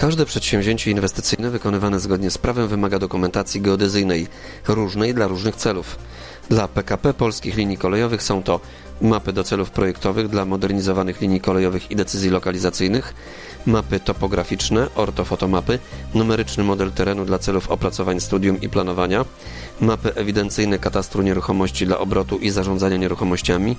Każde przedsięwzięcie inwestycyjne wykonywane zgodnie z prawem wymaga dokumentacji geodezyjnej, różnej dla różnych celów. Dla PKP polskich linii kolejowych są to mapy do celów projektowych dla modernizowanych linii kolejowych i decyzji lokalizacyjnych, mapy topograficzne, ortofotomapy, numeryczny model terenu dla celów opracowań studium i planowania, mapy ewidencyjne katastru nieruchomości dla obrotu i zarządzania nieruchomościami,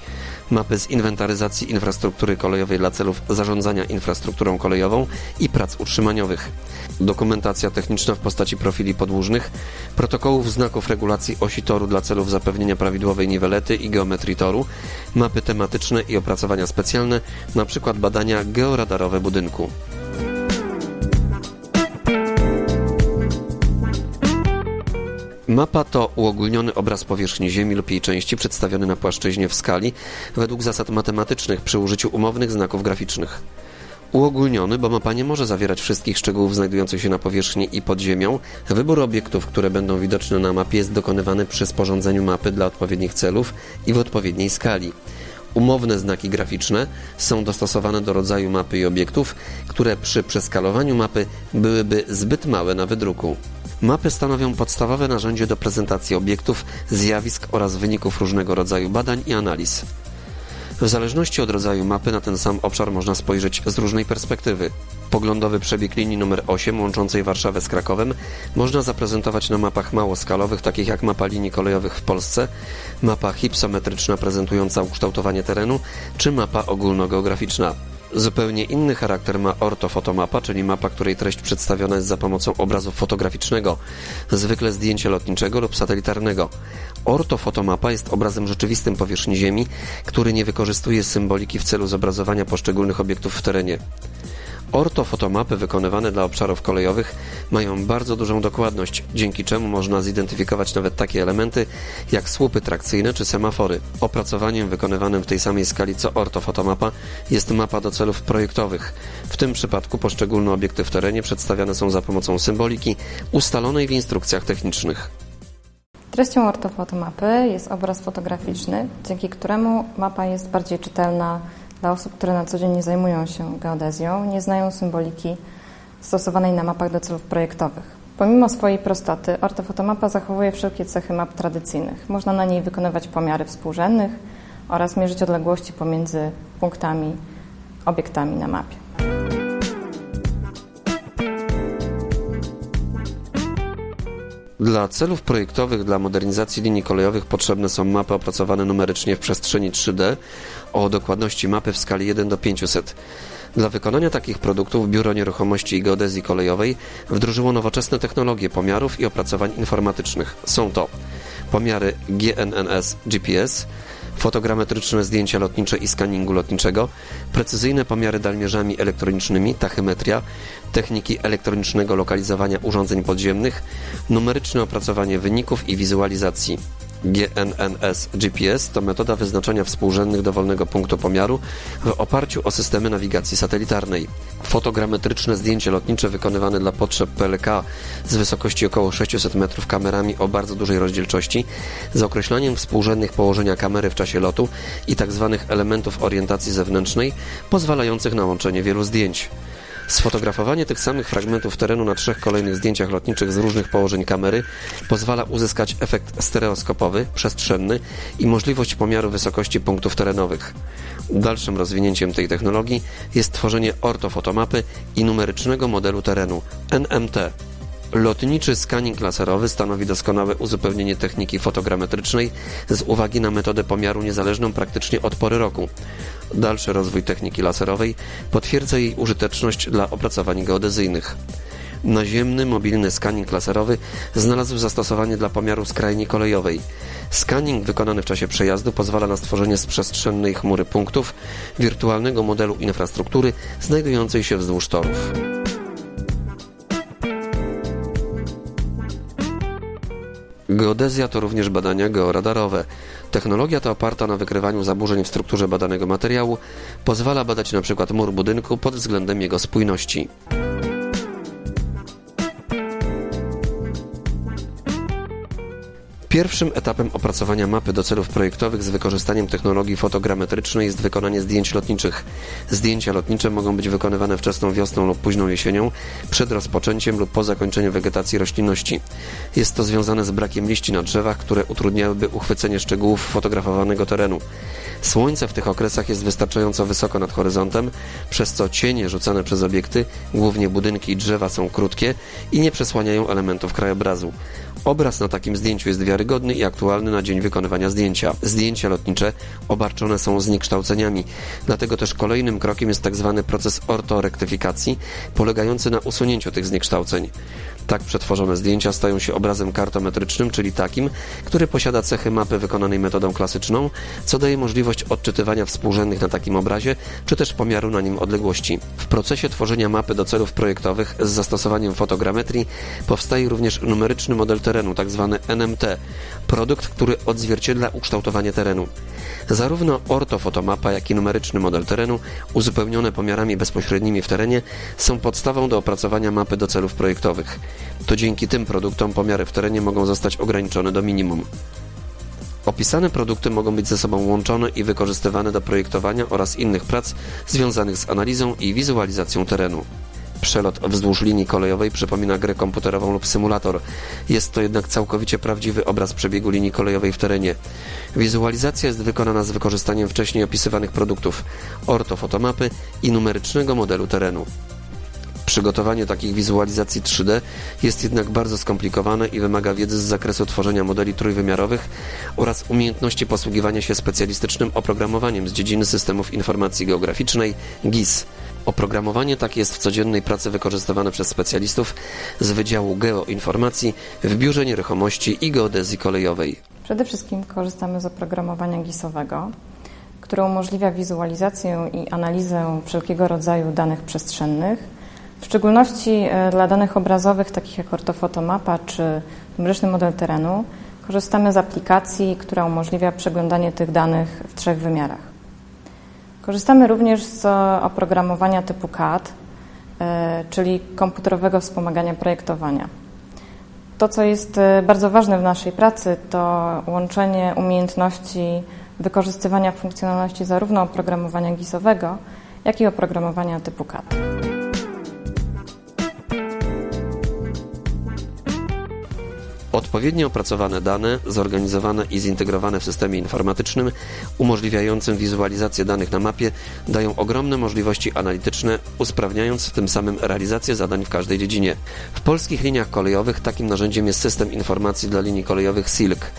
mapy z inwentaryzacji infrastruktury kolejowej dla celów zarządzania infrastrukturą kolejową i prac utrzymaniowych, dokumentacja techniczna w postaci profili podłużnych, protokołów znaków regulacji osi toru dla celów zapewnienia prawidłowej niwelety i geometrii toru, mapy tematyczne i opracowania specjalne, np. badania georadarowe budynku. Mapa to uogólniony obraz powierzchni Ziemi lub jej części przedstawiony na płaszczyźnie w skali według zasad matematycznych przy użyciu umownych znaków graficznych. Uogólniony, bo mapa nie może zawierać wszystkich szczegółów znajdujących się na powierzchni i pod ziemią. Wybór obiektów, które będą widoczne na mapie jest dokonywany przy sporządzeniu mapy dla odpowiednich celów i w odpowiedniej skali. Umowne znaki graficzne są dostosowane do rodzaju mapy i obiektów, które przy przeskalowaniu mapy byłyby zbyt małe na wydruku. Mapy stanowią podstawowe narzędzie do prezentacji obiektów, zjawisk oraz wyników różnego rodzaju badań i analiz. W zależności od rodzaju mapy na ten sam obszar można spojrzeć z różnej perspektywy. Poglądowy przebieg linii numer 8 łączącej Warszawę z Krakowem można zaprezentować na mapach małoskalowych, takich jak mapa linii kolejowych w Polsce, mapa hipsometryczna prezentująca ukształtowanie terenu, czy mapa ogólnogeograficzna. Zupełnie inny charakter ma ortofotomapa, czyli mapa, której treść przedstawiona jest za pomocą obrazu fotograficznego, zwykle zdjęcia lotniczego lub satelitarnego. Ortofotomapa jest obrazem rzeczywistym powierzchni Ziemi, który nie wykorzystuje symboliki w celu zobrazowania poszczególnych obiektów w terenie. Ortofotomapy wykonywane dla obszarów kolejowych mają bardzo dużą dokładność, dzięki czemu można zidentyfikować nawet takie elementy jak słupy trakcyjne czy semafory. Opracowaniem wykonywanym w tej samej skali co ortofotomapa jest mapa do celów projektowych. W tym przypadku poszczególne obiekty w terenie przedstawiane są za pomocą symboliki ustalonej w instrukcjach technicznych. Treścią ortofotomapy jest obraz fotograficzny, dzięki któremu mapa jest bardziej czytelna dla osób, które na co dzień nie zajmują się geodezją, nie znają symboliki stosowanej na mapach do celów projektowych. Pomimo swojej prostoty, ortofotomapa zachowuje wszelkie cechy map tradycyjnych. Można na niej wykonywać pomiary współrzędnych oraz mierzyć odległości pomiędzy punktami, obiektami na mapie. Dla celów projektowych dla modernizacji linii kolejowych potrzebne są mapy opracowane numerycznie w przestrzeni 3D o dokładności mapy w skali 1 do 500. Dla wykonania takich produktów Biuro Nieruchomości i Geodezji Kolejowej wdrożyło nowoczesne technologie pomiarów i opracowań informatycznych. Są to pomiary GNNS GPS, fotogrametryczne zdjęcia lotnicze i skaningu lotniczego, precyzyjne pomiary dalmierzami elektronicznymi, tachymetria, techniki elektronicznego lokalizowania urządzeń podziemnych, numeryczne opracowanie wyników i wizualizacji. GNNS GPS to metoda wyznaczania współrzędnych dowolnego punktu pomiaru w oparciu o systemy nawigacji satelitarnej. Fotogrametryczne zdjęcie lotnicze wykonywane dla potrzeb PLK z wysokości około 600 metrów kamerami o bardzo dużej rozdzielczości z określaniem współrzędnych położenia kamery w czasie lotu i tzw. Tak elementów orientacji zewnętrznej pozwalających na łączenie wielu zdjęć. Sfotografowanie tych samych fragmentów terenu na trzech kolejnych zdjęciach lotniczych z różnych położeń kamery pozwala uzyskać efekt stereoskopowy, przestrzenny i możliwość pomiaru wysokości punktów terenowych. Dalszym rozwinięciem tej technologii jest tworzenie ortofotomapy i numerycznego modelu terenu NMT. Lotniczy scanning laserowy stanowi doskonałe uzupełnienie techniki fotogrametrycznej z uwagi na metodę pomiaru niezależną praktycznie od pory roku. Dalszy rozwój techniki laserowej potwierdza jej użyteczność dla opracowań geodezyjnych. Naziemny, mobilny scanning laserowy znalazł zastosowanie dla pomiaru skrajni kolejowej. Scanning wykonany w czasie przejazdu pozwala na stworzenie z przestrzennej chmury punktów wirtualnego modelu infrastruktury znajdującej się wzdłuż torów. Geodezja to również badania georadarowe. Technologia ta oparta na wykrywaniu zaburzeń w strukturze badanego materiału pozwala badać np. mur budynku pod względem jego spójności. Pierwszym etapem opracowania mapy do celów projektowych z wykorzystaniem technologii fotogrametrycznej jest wykonanie zdjęć lotniczych. Zdjęcia lotnicze mogą być wykonywane wczesną wiosną lub późną jesienią, przed rozpoczęciem lub po zakończeniu wegetacji roślinności. Jest to związane z brakiem liści na drzewach, które utrudniałyby uchwycenie szczegółów fotografowanego terenu. Słońce w tych okresach jest wystarczająco wysoko nad horyzontem, przez co cienie rzucane przez obiekty, głównie budynki i drzewa są krótkie i nie przesłaniają elementów krajobrazu. Obraz na takim zdjęciu jest wiarygodny i aktualny na dzień wykonywania zdjęcia. Zdjęcia lotnicze obarczone są zniekształceniami, dlatego też kolejnym krokiem jest tzw. Tak proces ortorektyfikacji, polegający na usunięciu tych zniekształceń. Tak przetworzone zdjęcia stają się obrazem kartometrycznym, czyli takim, który posiada cechy mapy wykonanej metodą klasyczną, co daje możliwość odczytywania współrzędnych na takim obrazie, czy też pomiaru na nim odległości. W procesie tworzenia mapy do celów projektowych z zastosowaniem fotogrametrii powstaje również numeryczny model terenu, tzw. NMT, produkt, który odzwierciedla ukształtowanie terenu. Zarówno ortofotomapa, jak i numeryczny model terenu, uzupełnione pomiarami bezpośrednimi w terenie, są podstawą do opracowania mapy do celów projektowych. To dzięki tym produktom pomiary w terenie mogą zostać ograniczone do minimum. Opisane produkty mogą być ze sobą łączone i wykorzystywane do projektowania oraz innych prac związanych z analizą i wizualizacją terenu. Przelot wzdłuż linii kolejowej przypomina grę komputerową lub symulator. Jest to jednak całkowicie prawdziwy obraz przebiegu linii kolejowej w terenie. Wizualizacja jest wykonana z wykorzystaniem wcześniej opisywanych produktów, ortofotomapy i numerycznego modelu terenu. Przygotowanie takich wizualizacji 3D jest jednak bardzo skomplikowane i wymaga wiedzy z zakresu tworzenia modeli trójwymiarowych oraz umiejętności posługiwania się specjalistycznym oprogramowaniem z dziedziny systemów informacji geograficznej GIS. Oprogramowanie takie jest w codziennej pracy wykorzystywane przez specjalistów z Wydziału Geoinformacji w Biurze Nieruchomości i Geodezji Kolejowej. Przede wszystkim korzystamy z oprogramowania GIS-owego, które umożliwia wizualizację i analizę wszelkiego rodzaju danych przestrzennych, w szczególności e, dla danych obrazowych, takich jak ortofotomapa czy numeryczny model terenu, korzystamy z aplikacji, która umożliwia przeglądanie tych danych w trzech wymiarach. Korzystamy również z oprogramowania typu CAD, e, czyli komputerowego wspomagania projektowania. To, co jest e, bardzo ważne w naszej pracy, to łączenie umiejętności wykorzystywania funkcjonalności zarówno oprogramowania GIS-owego, jak i oprogramowania typu CAD. Odpowiednio opracowane dane, zorganizowane i zintegrowane w systemie informatycznym, umożliwiającym wizualizację danych na mapie, dają ogromne możliwości analityczne, usprawniając tym samym realizację zadań w każdej dziedzinie. W polskich liniach kolejowych takim narzędziem jest system informacji dla linii kolejowych SILK.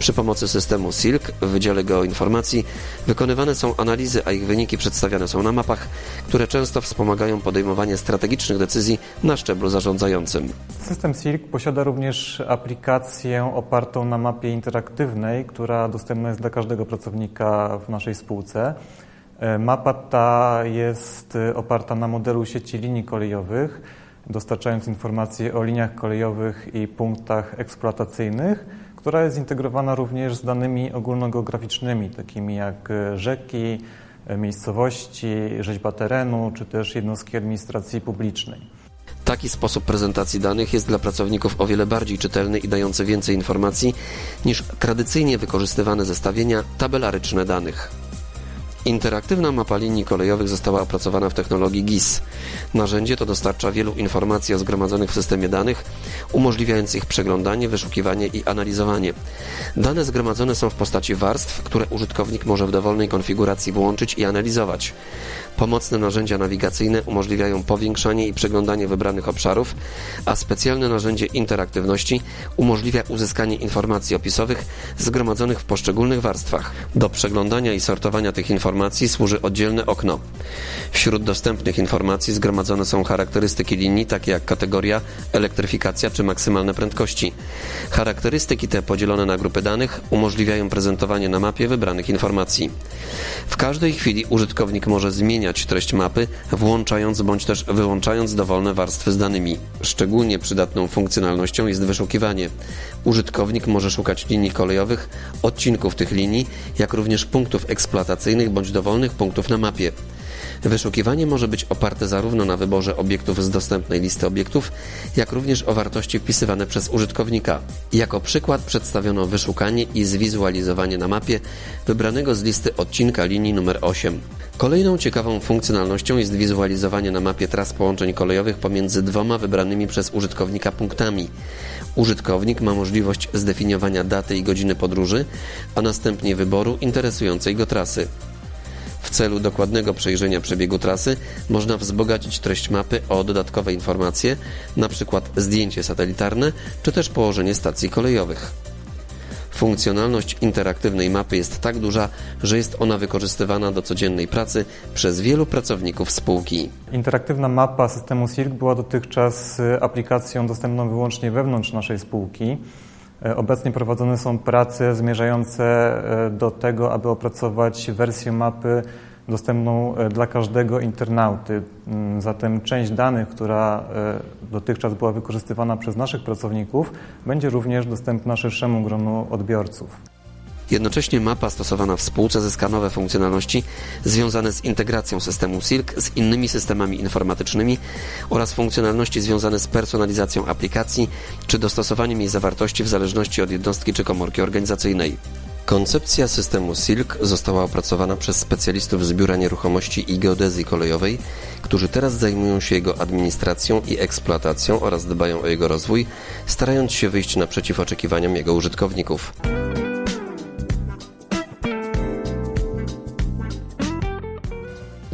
Przy pomocy systemu SILK w Wydziale Geoinformacji wykonywane są analizy, a ich wyniki przedstawiane są na mapach, które często wspomagają podejmowanie strategicznych decyzji na szczeblu zarządzającym. System SILK posiada również aplikację opartą na mapie interaktywnej, która dostępna jest dla każdego pracownika w naszej spółce. E, mapa ta jest e, oparta na modelu sieci linii kolejowych, dostarczając informacje o liniach kolejowych i punktach eksploatacyjnych która jest zintegrowana również z danymi ogólnogeograficznymi, takimi jak e, rzeki, e, miejscowości, rzeźba terenu, czy też jednostki administracji publicznej. Taki sposób prezentacji danych jest dla pracowników o wiele bardziej czytelny i dający więcej informacji niż tradycyjnie wykorzystywane zestawienia tabelaryczne danych. Interaktywna mapa linii kolejowych została opracowana w technologii GIS. Narzędzie to dostarcza wielu informacji o zgromadzonych w systemie danych, umożliwiając ich przeglądanie, wyszukiwanie i analizowanie. Dane zgromadzone są w postaci warstw, które użytkownik może w dowolnej konfiguracji włączyć i analizować. Pomocne narzędzia nawigacyjne umożliwiają powiększanie i przeglądanie wybranych obszarów, a specjalne narzędzie interaktywności umożliwia uzyskanie informacji opisowych zgromadzonych w poszczególnych warstwach. Do przeglądania i sortowania tych informacji informacji służy oddzielne okno. Wśród dostępnych informacji zgromadzone są charakterystyki linii, takie jak kategoria, elektryfikacja czy maksymalne prędkości. Charakterystyki te podzielone na grupy danych umożliwiają prezentowanie na mapie wybranych informacji. W każdej chwili użytkownik może zmieniać treść mapy, włączając bądź też wyłączając dowolne warstwy z danymi. Szczególnie przydatną funkcjonalnością jest wyszukiwanie. Użytkownik może szukać linii kolejowych, odcinków tych linii, jak również punktów eksploatacyjnych bądź dowolnych punktów na mapie. Wyszukiwanie może być oparte zarówno na wyborze obiektów z dostępnej listy obiektów, jak również o wartości wpisywane przez użytkownika. Jako przykład przedstawiono wyszukanie i zwizualizowanie na mapie wybranego z listy odcinka linii numer 8. Kolejną ciekawą funkcjonalnością jest wizualizowanie na mapie tras połączeń kolejowych pomiędzy dwoma wybranymi przez użytkownika punktami. Użytkownik ma możliwość zdefiniowania daty i godziny podróży, a następnie wyboru interesującej go trasy. W celu dokładnego przejrzenia przebiegu trasy można wzbogacić treść mapy o dodatkowe informacje, np. zdjęcie satelitarne czy też położenie stacji kolejowych. Funkcjonalność interaktywnej mapy jest tak duża, że jest ona wykorzystywana do codziennej pracy przez wielu pracowników spółki. Interaktywna mapa systemu SIRK była dotychczas y, aplikacją dostępną wyłącznie wewnątrz naszej spółki. E, Obecnie prowadzone są prace zmierzające e, do tego, aby opracować wersję mapy dostępną e, dla każdego internauty. Mm, Zatem część danych, która dotychczas była wykorzystywana przez naszych pracowników, będzie również dostępna szerszemu gronu odbiorców. Jednocześnie mapa stosowana w spółce zyska nowe funkcjonalności związane z integracją systemu Silk z innymi systemami informatycznymi oraz funkcjonalności związane z personalizacją aplikacji czy dostosowaniem jej zawartości w zależności od jednostki czy komórki organizacyjnej. Koncepcja systemu Silk została opracowana przez specjalistów z Biura Nieruchomości i Geodezji Kolejowej, którzy teraz zajmują się jego administracją i eksploatacją oraz dbają o jego rozwój, starając się wyjść naprzeciw oczekiwaniom jego użytkowników.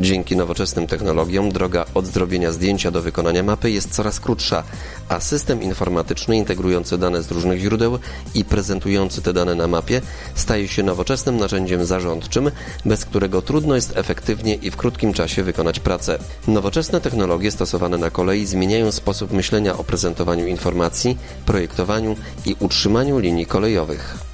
Dzięki nowoczesnym technologiom droga od zrobienia zdjęcia do wykonania mapy jest coraz krótsza, a system informatyczny integrujący dane z różnych źródeł i prezentujący te dane na mapie staje się nowoczesnym narzędziem zarządczym, bez którego trudno jest efektywnie i w krótkim czasie wykonać pracę. Nowoczesne technologie stosowane na kolei zmieniają sposób myślenia o prezentowaniu informacji, projektowaniu i utrzymaniu linii kolejowych.